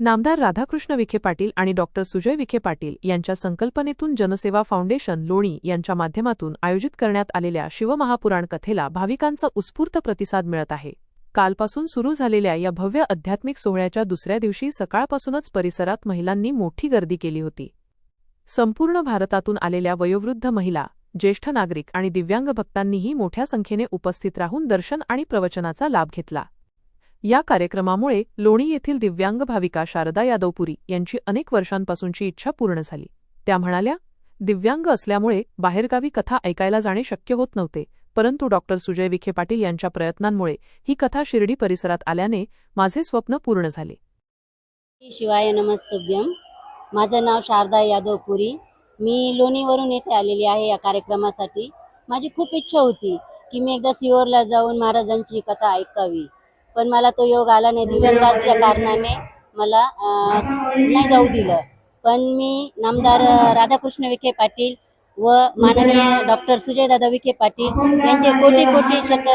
नामदार राधाकृष्ण विखे पाटील आणि डॉक्टर सुजय विखे पाटील यांच्या संकल्पनेतून जनसेवा फाउंडेशन लोणी यांच्या माध्यमातून आयोजित करण्यात आलेल्या शिवमहापुराण कथेला भाविकांचा उत्स्फूर्त प्रतिसाद मिळत आहे. कालपासून सुरू झालेल्या या भव्य आध्यात्मिक सोहळ्याच्या दुसऱ्या दिवशी सकाळपासूनच परिसरात महिलांनी मोठी गर्दी केली होती. संपूर्ण भारतातून आलेल्या वयोवृद्ध महिला ज्येष्ठ नागरिक आणि दिव्यांग भक्तांनीही मोठ्या संख्येने उपस्थित राहून दर्शन आणि प्रवचनाचा लाभ घेतला. या कार्यक्रमामुळे लोणी येथील दिव्यांग भाविका शारदा यादवपुरी यांची अनेक वर्षांपासूनची इच्छा पूर्ण झाली. त्या म्हणाल्या दिव्यांग असल्यामुळे बाहेरगावी कथा ऐकायला जाणे शक्य होत नव्हते परंतु डॉक्टर सुजय विखे पाटील यांच्या प्रयत्नांमुळे ही कथा शिर्डी परिसरात आल्याने माझे स्वप्न पूर्ण झाले. शिवाय नमस्तभ्यम माझं नाव शारदा यादवपुरी. मी लोणीवरून येथे आलेली आहे या कार्यक्रमासाठी. माझी खूप इच्छा होती की मी एकदा सिओरला जाऊन महाराजांची कथा ऐकावी. पण मला तो योग आला नाही दिव्यांग असल्या कारणाने मला नाही जाऊ दिलं. पण मी नामदार राधाकृष्ण विखे पाटील व माननीय डॉक्टर सुजयदादा विखे पाटील यांचे कोटी कोटी शत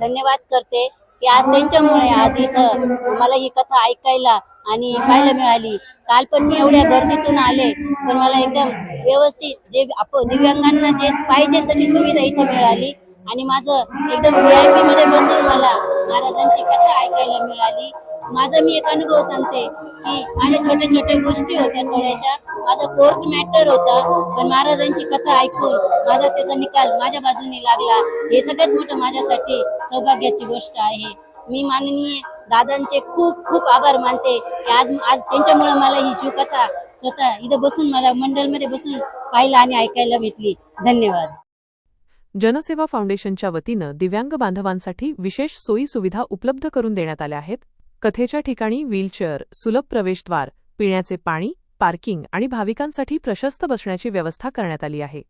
धन्यवाद करते. की आज त्यांच्यामुळे आज इथं मला ही कथा ऐकायला आणि पाहायला मिळाली. काल पण मी एवढ्या गर्दीतून आले पण मला एकदम व्यवस्थित जे आप दिव्यांगांना जे पाहिजे तशी सुविधा इथं मिळाली. आणि माझं एकदम व्ही आय पी मध्ये बसून मला महाराजांची कथा ऐकायला मिळाली. माझा मी एक अनुभव सांगते की माझ्या छोट्या छोट्या गोष्टी होत्या थोड्याशा. माझा कोर्ट मॅटर होता पण महाराजांची कथा ऐकून माझा त्याचा निकाल माझ्या बाजूने लागला. हे सगळ्यात मोठं माझ्यासाठी सौभाग्याची गोष्ट आहे. मी माननीय दादांचे खूप खूप आभार मानते. की आज आज त्यांच्यामुळे मला ही शिवकथा स्वतः इथं बसून मला मंडळमध्ये बसून पाहायला आणि ऐकायला भेटली. धन्यवाद. जनसेवा फाउंडेशनच्या वतीनं दिव्यांग बांधवांसाठी विशेष सोयी सुविधा उपलब्ध करून देण्यात आल्या आहेत. कथेच्या ठिकाणी व्हीलचेअर सुलभ प्रवेशद्वार पिण्याचे पाणी पार्किंग आणि भाविकांसाठी प्रशस्त बसण्याची व्यवस्था करण्यात आली आहे.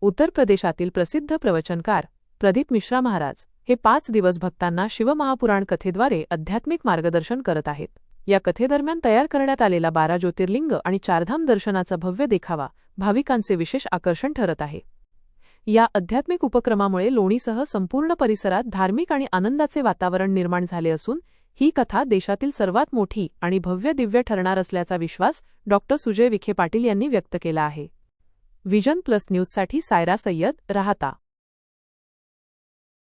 उत्तर प्रदेशातील प्रसिद्ध प्रवचनकार प्रदीप मिश्रा महाराज हे पाच दिवस भक्तांना शिवमहापुराण कथेद्वारे आध्यात्मिक मार्गदर्शन करत आहेत. या कथेदरम्यान तयार करण्यात आलेला बारा ज्योतिर्लिंग आणि चारधाम दर्शनाचा भव्य देखावा भाविकांचे विशेष आकर्षण ठरत आहे. या आध्यात्मिक उपक्रमामुळे लोणीसह संपूर्ण परिसरात धार्मिक आणि आनंदाचे वातावरण निर्माण झाले असून ही कथा देशातील सर्वात मोठी आणि भव्य दिव्य ठरणार असल्याचा विश्वास डॉक्टर सुजय विखे पाटील यांनी व्यक्त केला आहे. विजन प्लस न्यूजसाठी सायरा सय्यद राहता.